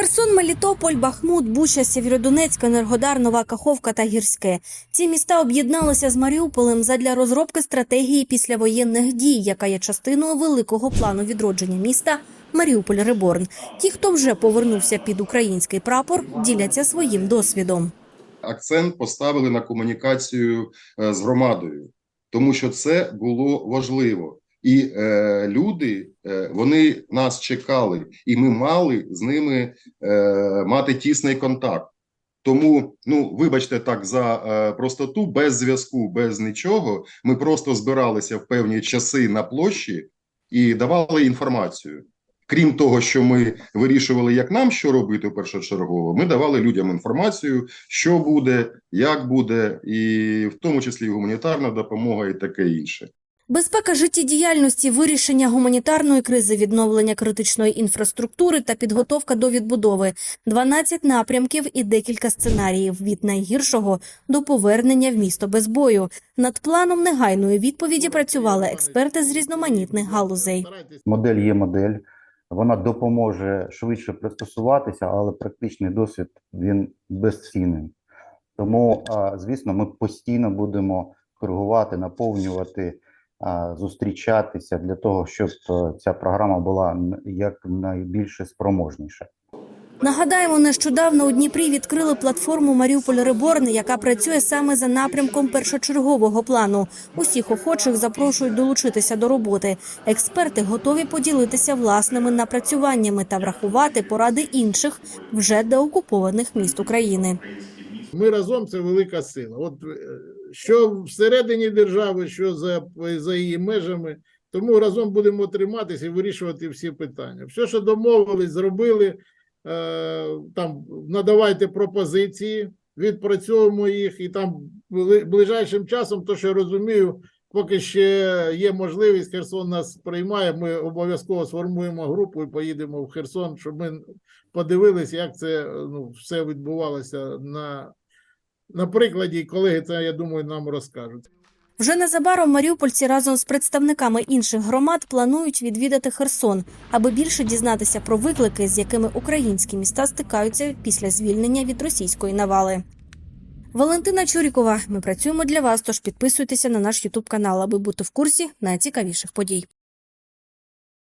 Херсон, Мелітополь, Бахмут, Буча, Сєвєродонецьк, Енергодар, Нова Каховка та Гірське. Ці міста об'єдналися з Маріуполем задля розробки стратегії післявоєнних дій, яка є частиною великого плану відродження міста Маріуполь Реборн. Ті, хто вже повернувся під український прапор, діляться своїм досвідом. акцент поставили на комунікацію е, з громадою, тому що це було важливо. І е, люди е, вони нас чекали, і ми мали з ними е, мати тісний контакт. Тому, ну вибачте, так за е, простоту, без зв'язку, без нічого. Ми просто збиралися в певні часи на площі і давали інформацію. Крім того, що ми вирішували, як нам що робити першочергово, ми давали людям інформацію, що буде, як буде, і в тому числі гуманітарна допомога, і таке інше. Безпека життєдіяльності, вирішення гуманітарної кризи, відновлення критичної інфраструктури та підготовка до відбудови. 12 напрямків і декілька сценаріїв від найгіршого до повернення в місто без бою. Над планом негайної відповіді працювали експерти з різноманітних галузей. Модель є модель, вона допоможе швидше пристосуватися, але практичний досвід він безцінний. Тому, звісно, ми постійно будемо коригувати, наповнювати, зустрічатися для того, щоб е, ця програма була н- якнайбільше спроможніша. Нагадаємо, нещодавно у Дніпрі відкрили платформу Маріуполь Реборн, яка працює саме за напрямком першочергового плану. Усіх охочих запрошують долучитися до роботи. Експерти готові поділитися власними напрацюваннями та врахувати поради інших вже деокупованих міст України. Ми разом це велика сила. От е, що всередині держави, що за, за її межами. Тому разом будемо триматися і вирішувати всі питання. Все, що домовились, зробили, е, там надавайте пропозиції, відпрацьовуємо їх, і там ближайшим часом, то що я розумію, поки ще є можливість, Херсон нас приймає. Ми обов'язково сформуємо групу і поїдемо в Херсон, щоб ми подивилися, як це ну, все відбувалося на, на прикладі. Колеги це, я думаю, нам розкажуть. Вже незабаром маріупольці разом з представниками інших громад планують відвідати Херсон, аби більше дізнатися про виклики, з якими українські міста стикаються після звільнення від російської навали. Валентина Чурікова. Ми працюємо для вас. Тож підписуйтеся на наш Ютуб канал, аби бути в курсі найцікавіших подій.